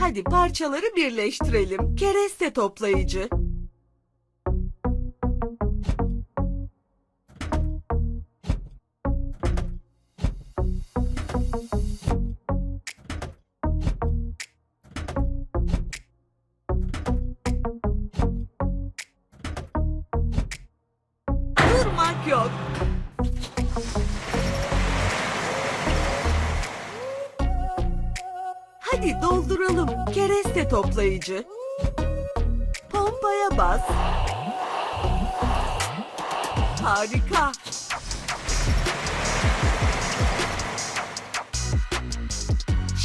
Hadi parçaları birleştirelim. Kereste toplayıcı. Toplayıcı. Pompaya bas. Harika.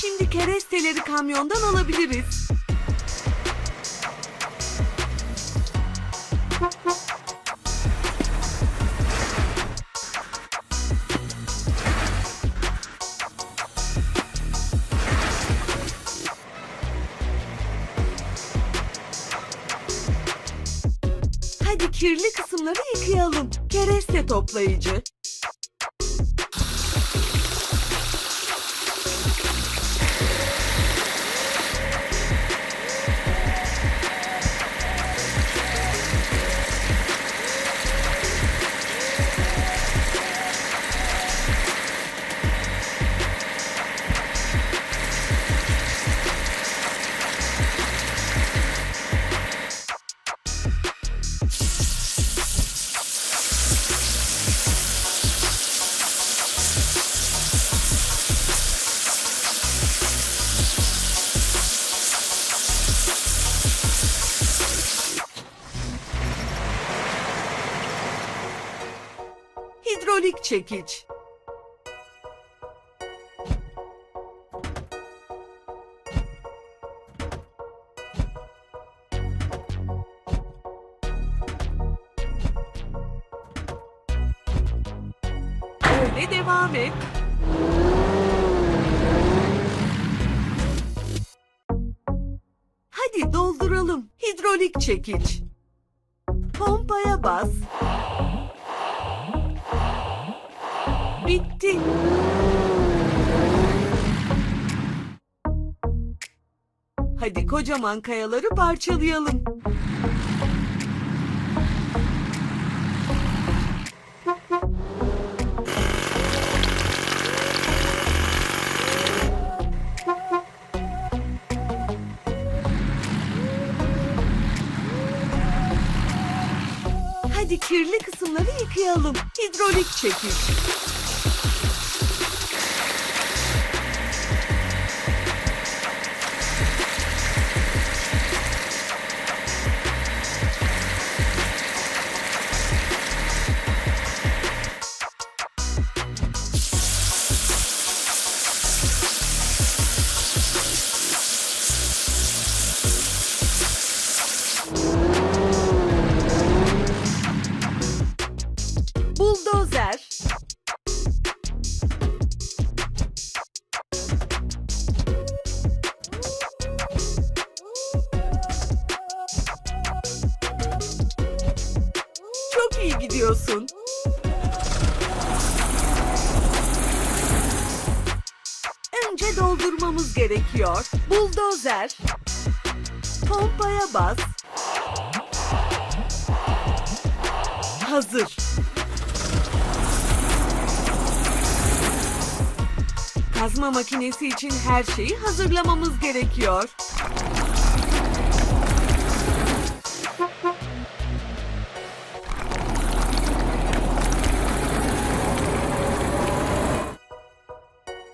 Şimdi keresteleri kamyondan alabiliriz. Kereste toplayıcı. Çekiç. Öyle devam et. Hadi dolduralım. Hidrolik çekiç. Pompaya bas. Bitti. Hadi kocaman kayaları parçalayalım. Hadi kirli kısımları yıkayalım. Hidrolik çekiç. Makinesi için her şeyi hazırlamamız gerekiyor.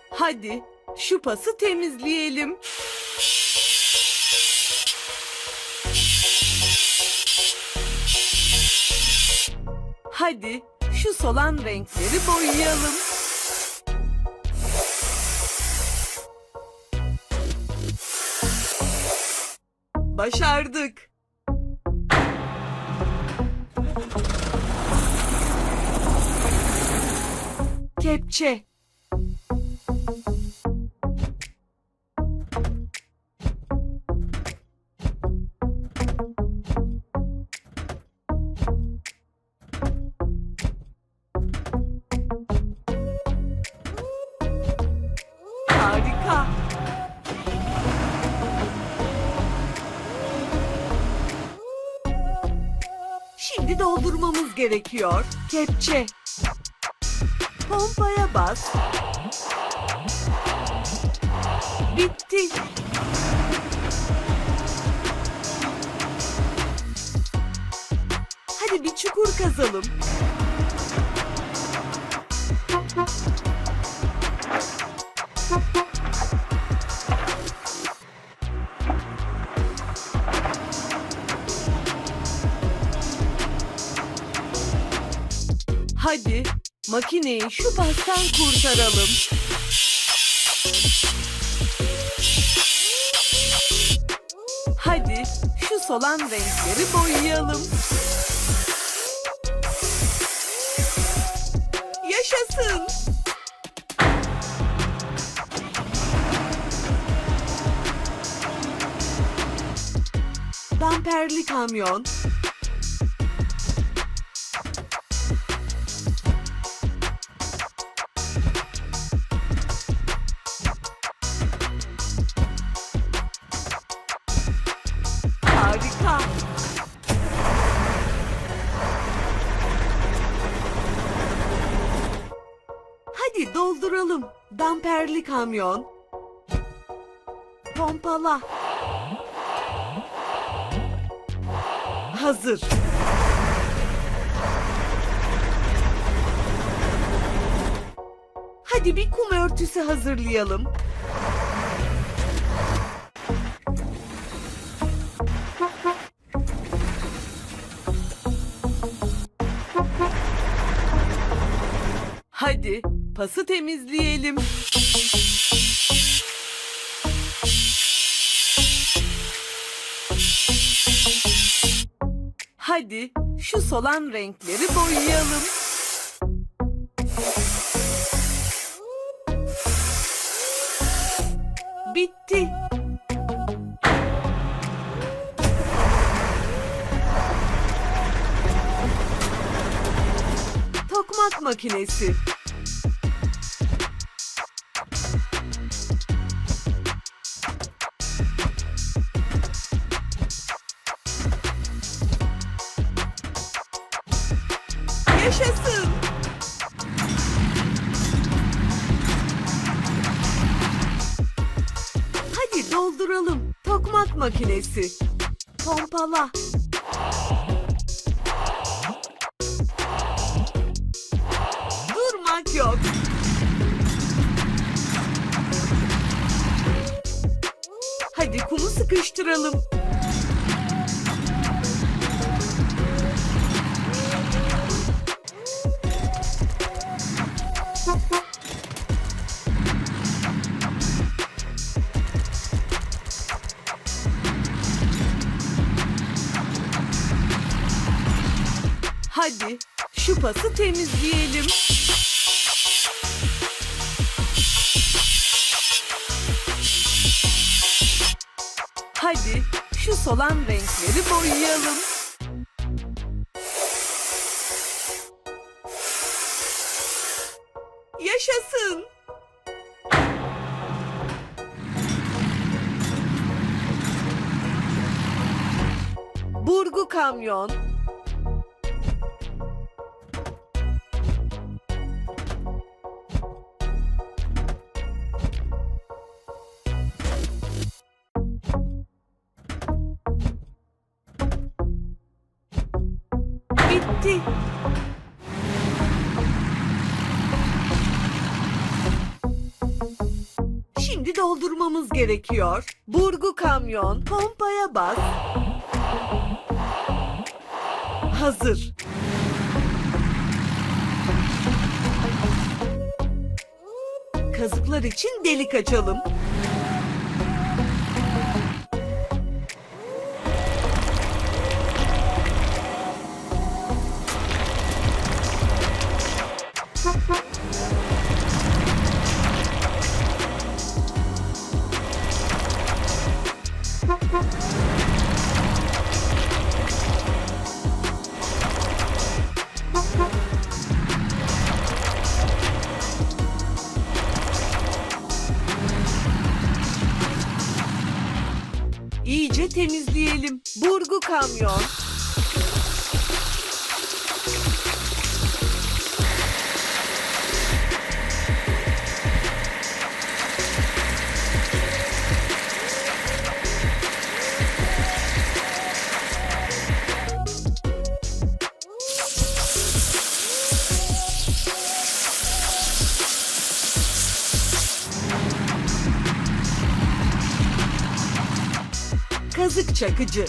Hadi şu pası temizleyelim. Hadi şu solan renkleri boyayalım. Başardık. Kepçe. Gerekiyor. Kepçe. Pompaya bas. Bitti. Hadi bir çukur kazalım. Makineyi şu pastan kurtaralım. Hadi şu solan renkleri boyayalım. Yaşasın. Damperli kamyon. Kamyon. Pompala. Hazır. Hadi bir kum örtüsü hazırlayalım. Hadi pası temizleyelim. Hadi şu solan renkleri boyayalım. Bitti. Tokmak makinesi. Makinesi. Pompala. Durmak yok. Hadi kumu sıkıştıralım. Şu pası temizleyelim. Hadi şu solan renkleri boyayalım. Bitti. Şimdi doldurmamız gerekiyor. Burgu kamyon, pompaya bas. Hazır. Kazıklar için delik açalım. kamyon. kazık çakıcı.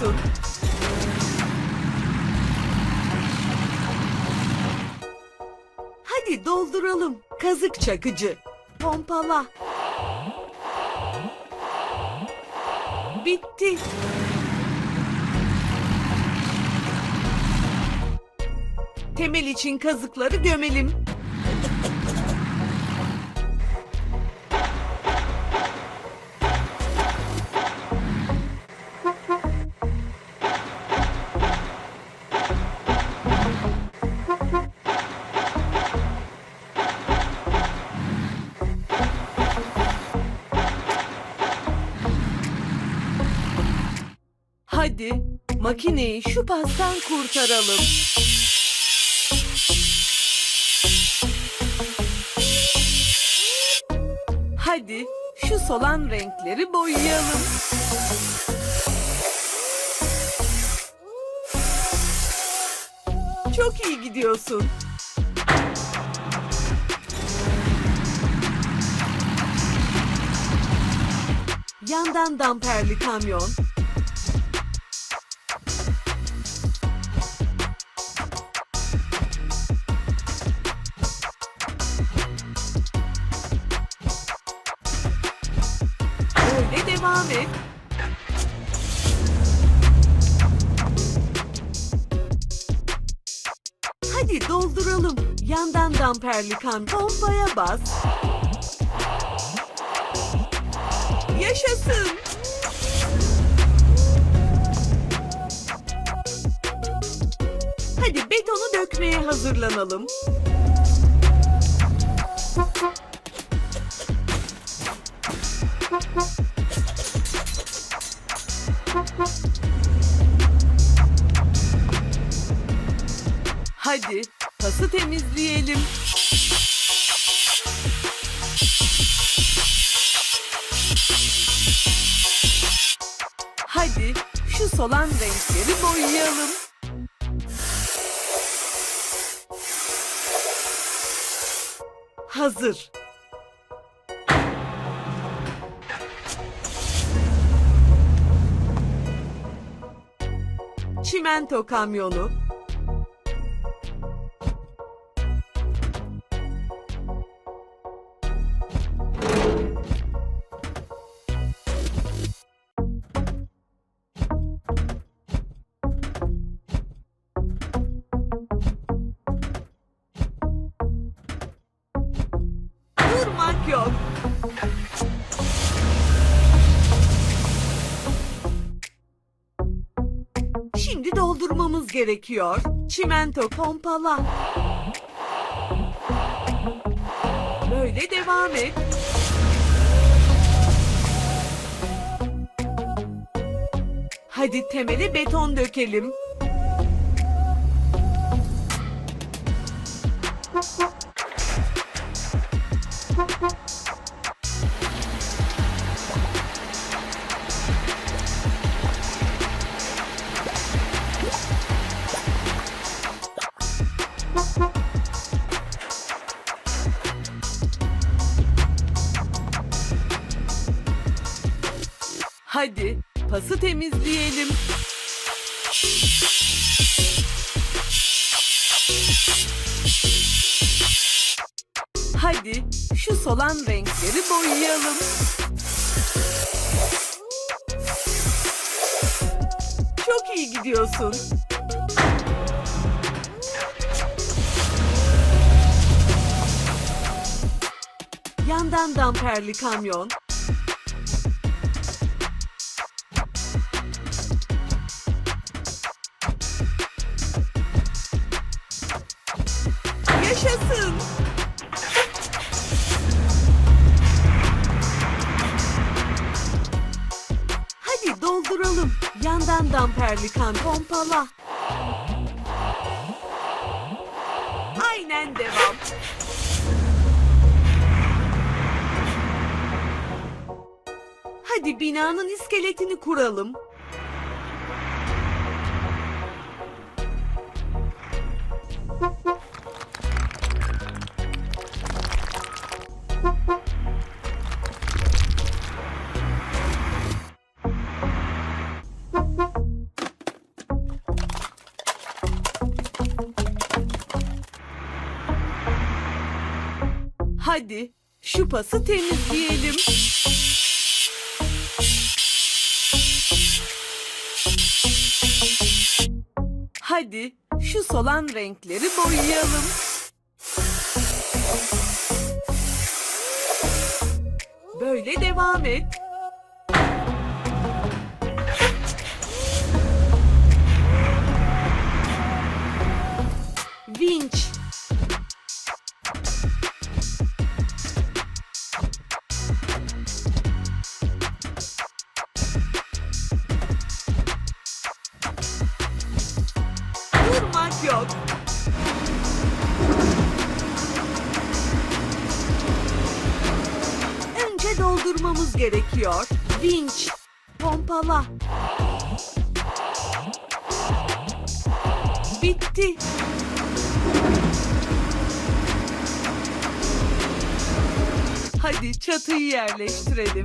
Gidiyorsun. Hadi dolduralım. Kazık çakıcı. Pompala. Bitti. Temel için kazıkları gömelim. Hadi makineyi şu pastan kurtaralım. Hadi şu solan renkleri boyayalım. Çok iyi gidiyorsun. Yandan damperli kamyon. Hadi dolduralım. Yandan damperli kan pompaya bas. Yaşasın. Hadi betonu dökmeye hazırlanalım. Çimento kamyonu. Gerekiyor. Çimento pompala. Böyle devam et. Hadi temele beton dökelim. Gidiyorsun. Yandan damperli kamyon. Yeterli kan pompala. Aynen devam. Hadi binanın iskeletini kuralım. Thank. Hadi şu pası temizleyelim. Hadi şu solan renkleri boyayalım. Böyle devam et. Gerekiyor. Vinç, pompala. Bitti. Hadi çatıyı yerleştirelim.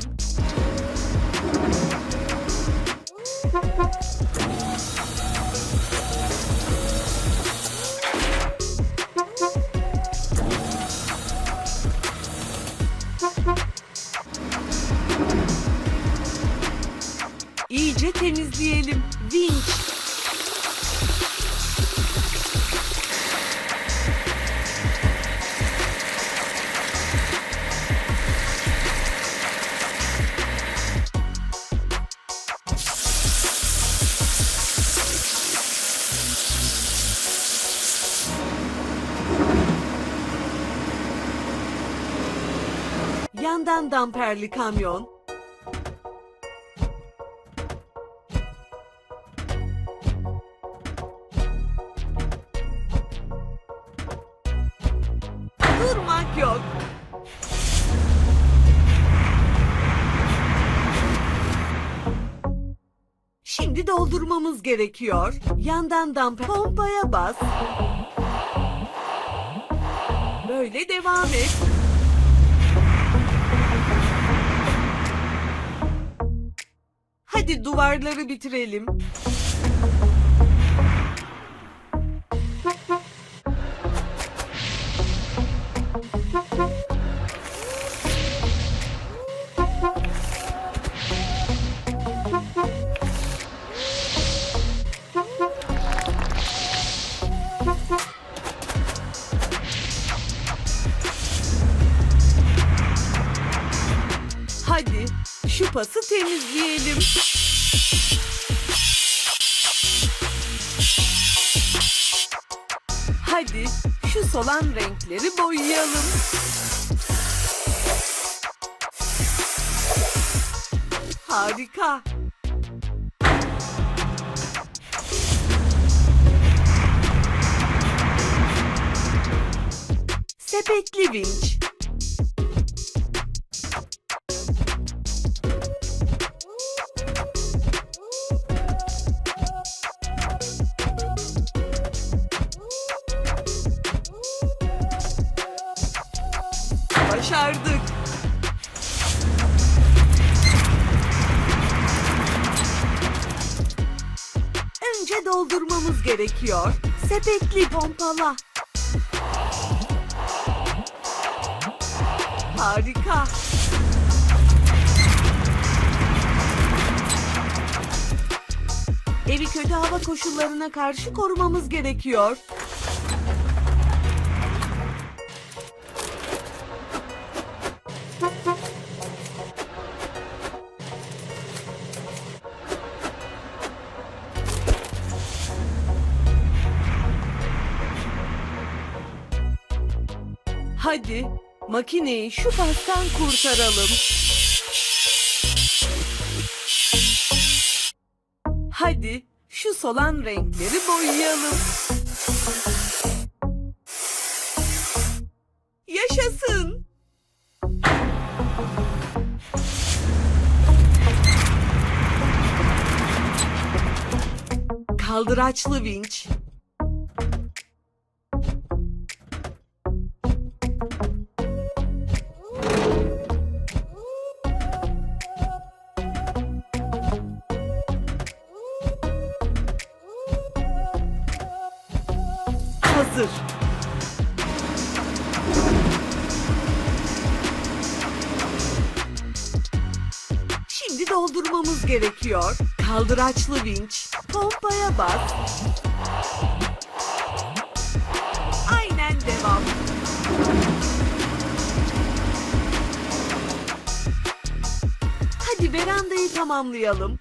Yandan damperli kamyon. Durmak yok. Şimdi doldurmamız gerekiyor. Yandan damper pompaya bas. Böyle devam et. Duvarları bitirelim. Sepetli vinç. Başardık. Önce doldurmamız gerekiyor. Sepetli pompala. Harika. Evi kötü hava koşullarına karşı korumamız gerekiyor. Hadi makineyi şu pastan kurtaralım. Hadi şu solan renkleri boyayalım. Yaşasın. Kaldıraçlı vinç. hazır. Şimdi doldurmamız gerekiyor. Kaldıraçlı vinç. Pompaya bas. Aynen devam. Hadi verandayı tamamlayalım.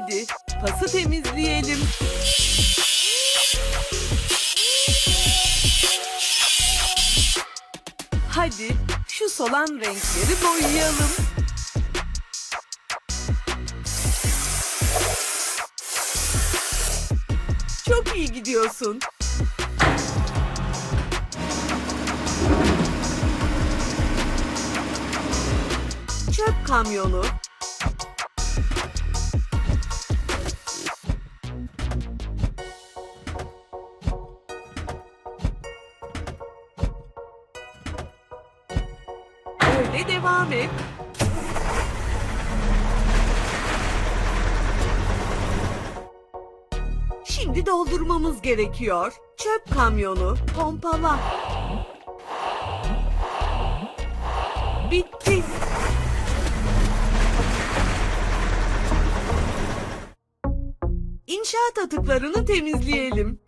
Hadi pası temizleyelim. Hadi şu solan renkleri boyayalım. Çok iyi gidiyorsun. Çöp kamyonu. Şimdi doldurmamız gerekiyor. Çöp kamyonu, pompala. Bitti. İnşaat atıklarını temizleyelim.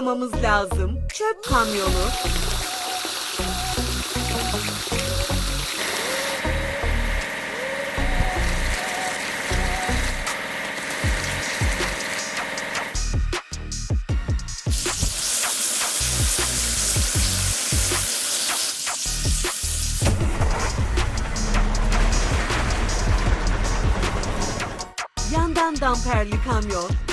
Yıkamamız lazım. Çöp kamyonu. Yandan damperli kamyon.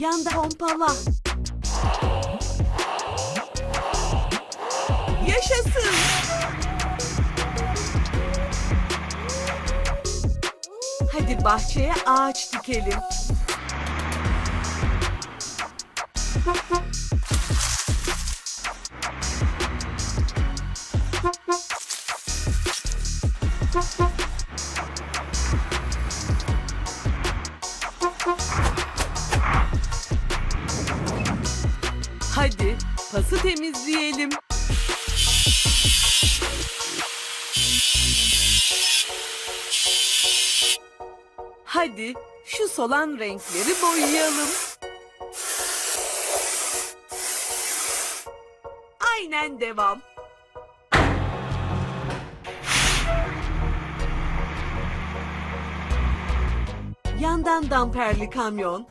Yanda pompala. Yaşasın. Hadi bahçeye ağaç dikelim. Solan renkleri boyayalım. Aynen devam. Yandan damperli kamyon.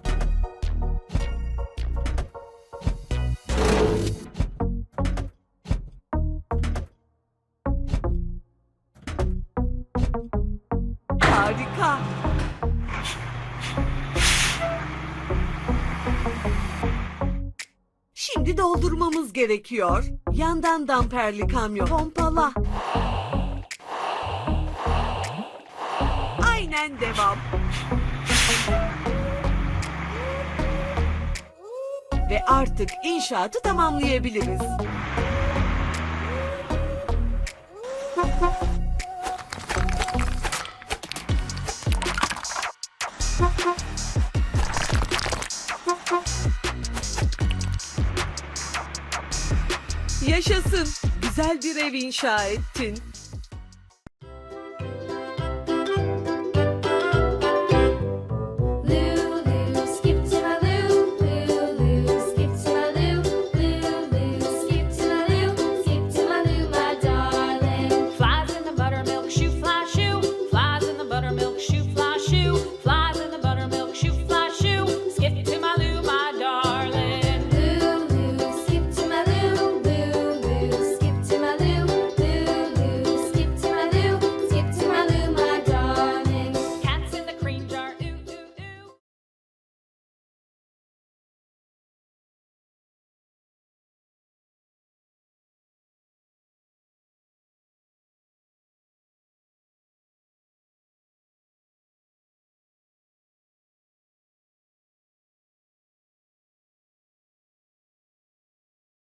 Harika. Doldurmamız gerekiyor. Yandan damperli kamyon. Pompala. Aynen devam. Ve artık inşaatı tamamlayabiliriz. Güzel bir ev inşa ettin.